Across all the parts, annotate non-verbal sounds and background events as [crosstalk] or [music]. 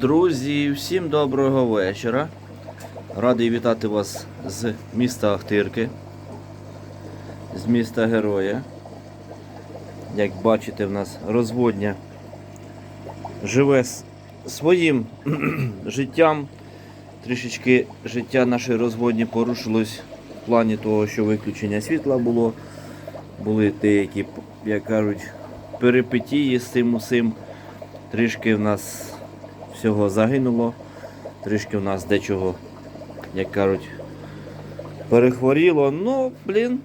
Друзі, всім доброго вечора. Радий вітати вас з міста Ахтирки, з міста Героя. Як бачите, в нас розводня живе своїм [clears throat] життям. Трішечки життя нашої розводні порушилось в плані того, що виключення світла було. Були деякі, як кажуть, перипетії з цим усім. Трішки в нас всього загинуло, трішки в нас дечого, як кажуть, перехворіло. Ну, блін,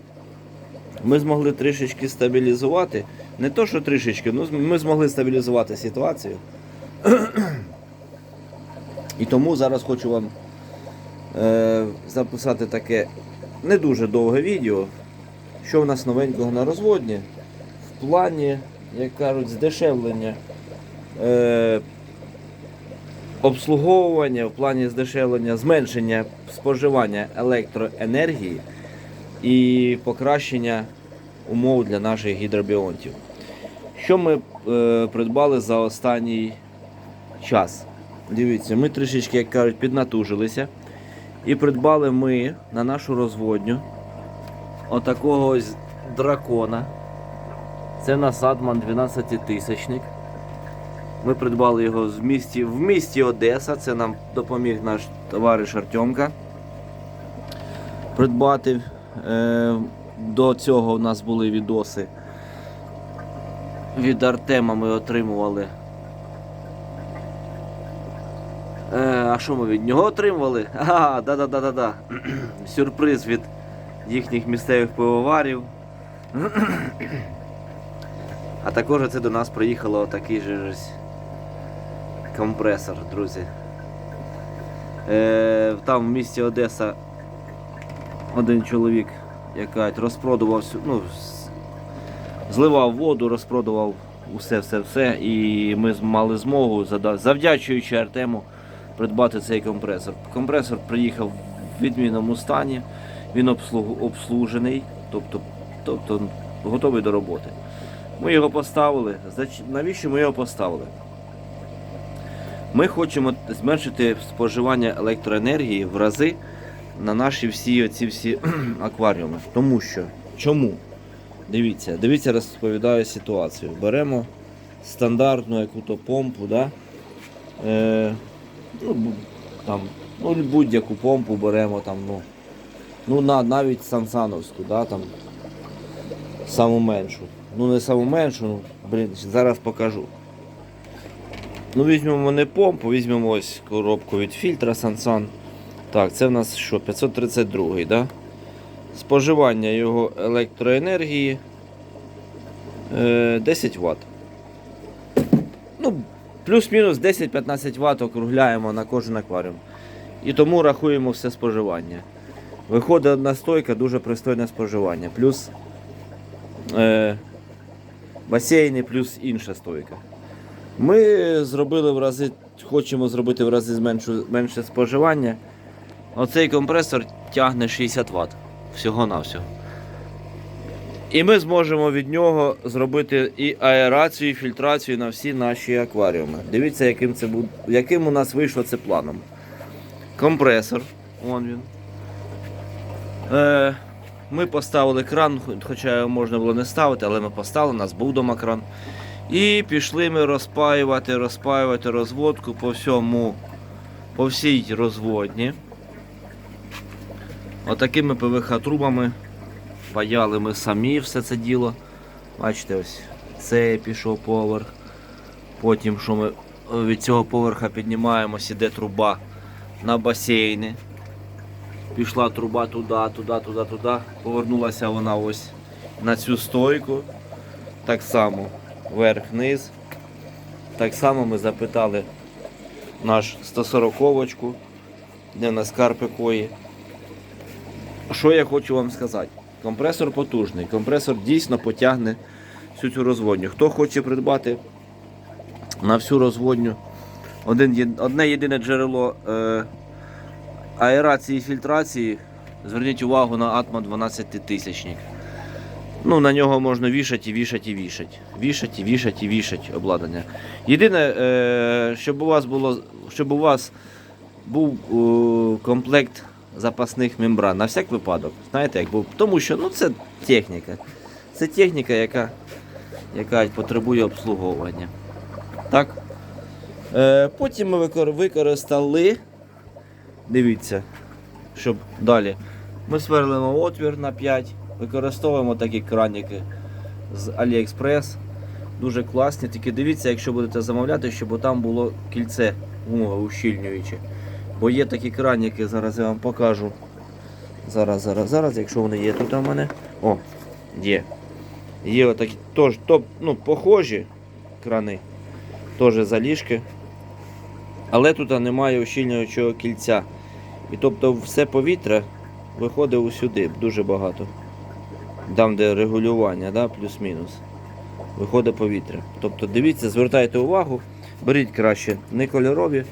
ми змогли трішечки стабілізувати. Не то, що трішечки, ну ми змогли стабілізувати ситуацію. І тому зараз хочу вам е, записати таке не дуже довге відео, що в нас новенького на розводні в плані, як кажуть, здешевлення е, обслуговування, в плані здешевлення, зменшення споживання електроенергії і покращення умов для наших гідробіонтів. Що ми е, придбали за останній час? Дивіться, ми трішечки, як кажуть, піднатужилися. І придбали ми на нашу розводню отакого ось дракона. Це насадман 12 тисячник. Ми придбали його в місті, в місті Одеса. Це нам допоміг наш товариш Артемка. Придбати. Е, до цього у нас були відоси. Від Артема ми отримували. Е, а що ми від нього отримували? [laughs] Ага, да-да-да-да-да. [clears throat] Сюрприз від їхніх місцевих пивоварів. [clears throat] А також це до нас приїхало отакий же компресор, друзі. Е, там в місті Одеса один чоловік, як кажуть, розпродував, ну, зливав воду, розпродував усе, все, все. І ми мали змогу, завдячуючи Артему, придбати цей компресор. Компресор приїхав в відмінному стані, він обслужений, тобто, тобто готовий до роботи. Ми його поставили. Навіщо ми його поставили? Ми хочемо зменшити споживання електроенергії в рази на наші всі оці всі [clears throat] акваріуми. Тому що чому? Дивіться, дивіться, розповідаю ситуацію. Беремо стандартну яку-то помпу, да? е, ну, там, ну, будь-яку помпу беремо там, ну, ну на, навіть Сансановську, да, там, саму меншу. Ну не саму меншу, ну, блін, зараз покажу. Ну, візьмемо не помпу, візьмемо ось коробку від фільтра Sansan. Так, це в нас що, 532, да? Споживання його електроенергії е, 10 Вт. Ну, плюс-мінус 10-15 Вт округляємо на кожен акваріум. І тому рахуємо все споживання. Виходить одна стойка, дуже пристойне споживання. Плюс е, басейни, плюс інша стойка. Ми зробили в рази, хочемо зробити в рази зменшу, менше споживання. Оцей компресор тягне 60 Вт всього-навсього. І ми зможемо від нього зробити і аерацію, і фільтрацію на всі наші акваріуми. Дивіться, яким, це буд... яким у нас вийшло це планом. Компресор. Вон він. Е, ми поставили кран, хоча його можна було не ставити, але ми поставили, у нас був дома кран. І пішли ми розпаювати, розпаювати розводку по всьому, по всій розводні. Отакими ПВХ-трубами паяли ми самі все це діло. Бачите, ось це пішов поверх. Потім, що ми від цього поверха піднімаємося, іде труба на басейни. Пішла труба туди, туди, туди, туди. Повернулася вона ось на цю стойку. Так само вверх-вниз. Так само ми запитали наш 140-очку, де в нас карпикої. Що я хочу вам сказати? Компресор потужний, компресор дійсно потягне всю цю розводню. Хто хоче придбати на всю розводню один, одне єдине джерело е, аерації і фільтрації, зверніть увагу на Атма 12 тисячник. Ну, на нього можна вішати вішати і вішати. Вішати вішати вішати обладнання. Єдине, е, щоб у вас було, щоб у вас був е, комплект запасних мембран на всяк випадок. Знаєте, як був. Тому що ну, це техніка. Це техніка, яка, яка потребує обслуговування. Так? Е, потім ми використали. Дивіться, щоб далі. Ми сверлимо отвір на 5, використовуємо такі краніки з AliExpress. Дуже класні. Тільки дивіться, якщо будете замовляти, щоб там було кільце ущільнююче. Бо є такі краніки, зараз я вам покажу. Зараз, зараз, зараз, якщо вони є тут у мене. О, є. Є отакі тож, топ, ну, похожі крани. Теж заліжки. Але тут немає ущільнюючого кільця. І тобто все повітря виходить усюди дуже багато. Там, де регулювання, да, плюс-мінус. Виходить повітря. Тобто дивіться, звертайте увагу, беріть краще не кольорові,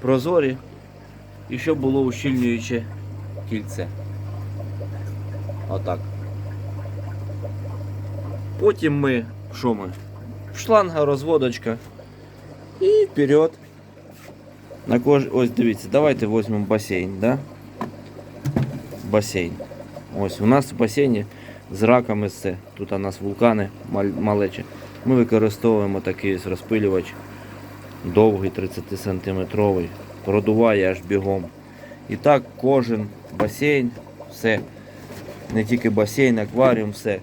прозорі і щоб було ущільнююче кільце. Отак. Потім ми, що ми? Шланга, розводочка. І вперед. На кож... Ось дивіться, давайте візьмемо басейн, да? Басейн. Ось у нас в басейні з раками все. Тут у нас вулкани малечі. Ми використовуємо такий розпилювач довгий 30 сантиметровий, продуває аж бігом. І так кожен басейн, все. Не тільки басейн, акваріум, все.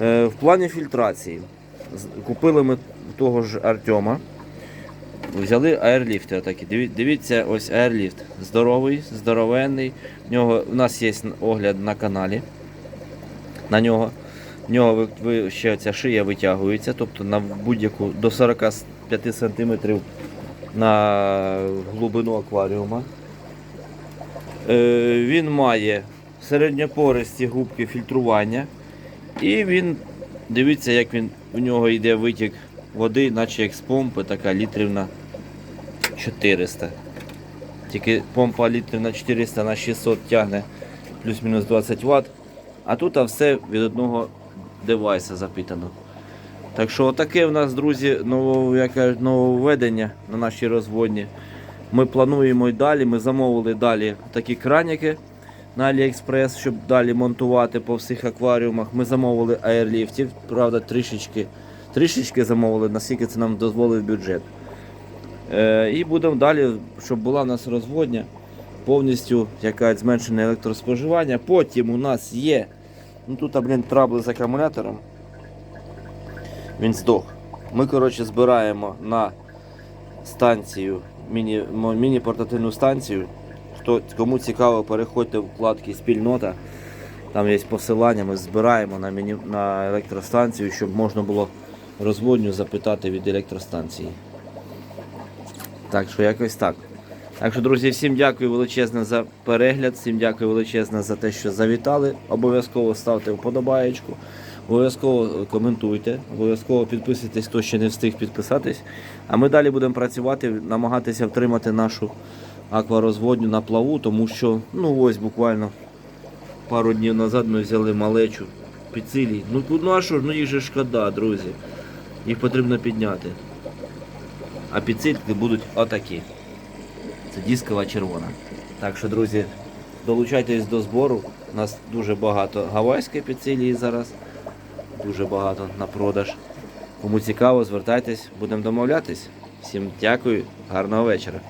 Е, в плані фільтрації. Купили ми того ж Артема. Взяли аерліфти отакі. Дивіться, ось аерліфт. Здоровий, здоровенний. В нього, у нас є огляд на каналі. На нього. В нього ще ця шия витягується, тобто на будь-яку до 45 см на глибину акваріума. Е, він має середньопористі губки фільтрування. І він, дивіться, як він, в нього йде витік води, наче як з помпи, така літрів на 400. Тільки помпа літрів на 400 на 600 тягне плюс-мінус 20 Вт. А тут а все від одного девайса запитано. Так що таке в нас, друзі, ново, як нововведення на нашій розводні. Ми плануємо і далі. Ми замовили далі такі краніки на AliExpress, щоб далі монтувати по всіх акваріумах. Ми замовили аерліфтів, правда, трішечки, трішечки замовили, наскільки це нам дозволив бюджет. Е, і будемо далі, щоб була в нас розводня, повністю якась зменшене електроспоживання. Потім у нас є. Ну тут, блін, трабли з акумулятором. Він здох. Ми, коротше, збираємо на станцію, міні, міні-портативну станцію. Хто, кому цікаво, переходьте в вкладки спільнота. Там є посилання, ми збираємо на, міні, на електростанцію, щоб можна було розводню запитати від електростанції. Так що якось так. Так що, друзі, всім дякую величезне за перегляд, всім дякую величезне за те, що завітали. Обов'язково ставте вподобаєчку, обов'язково коментуйте, обов'язково підписуйтесь, хто ще не встиг підписатись. А ми далі будемо працювати, намагатися втримати нашу акварозводню на плаву, тому що ну ось буквально пару днів назад ми взяли малечу підсилій. Ну, ну а що ж, ну їх же шкода, друзі. Їх потрібно підняти. А підсильки будуть отакі. Це дискова червона. Так що, друзі, долучайтесь до збору. У нас дуже багато гавайської піцилії зараз. Дуже багато на продаж. Кому цікаво, звертайтесь, будемо домовлятись. Всім дякую, гарного вечора.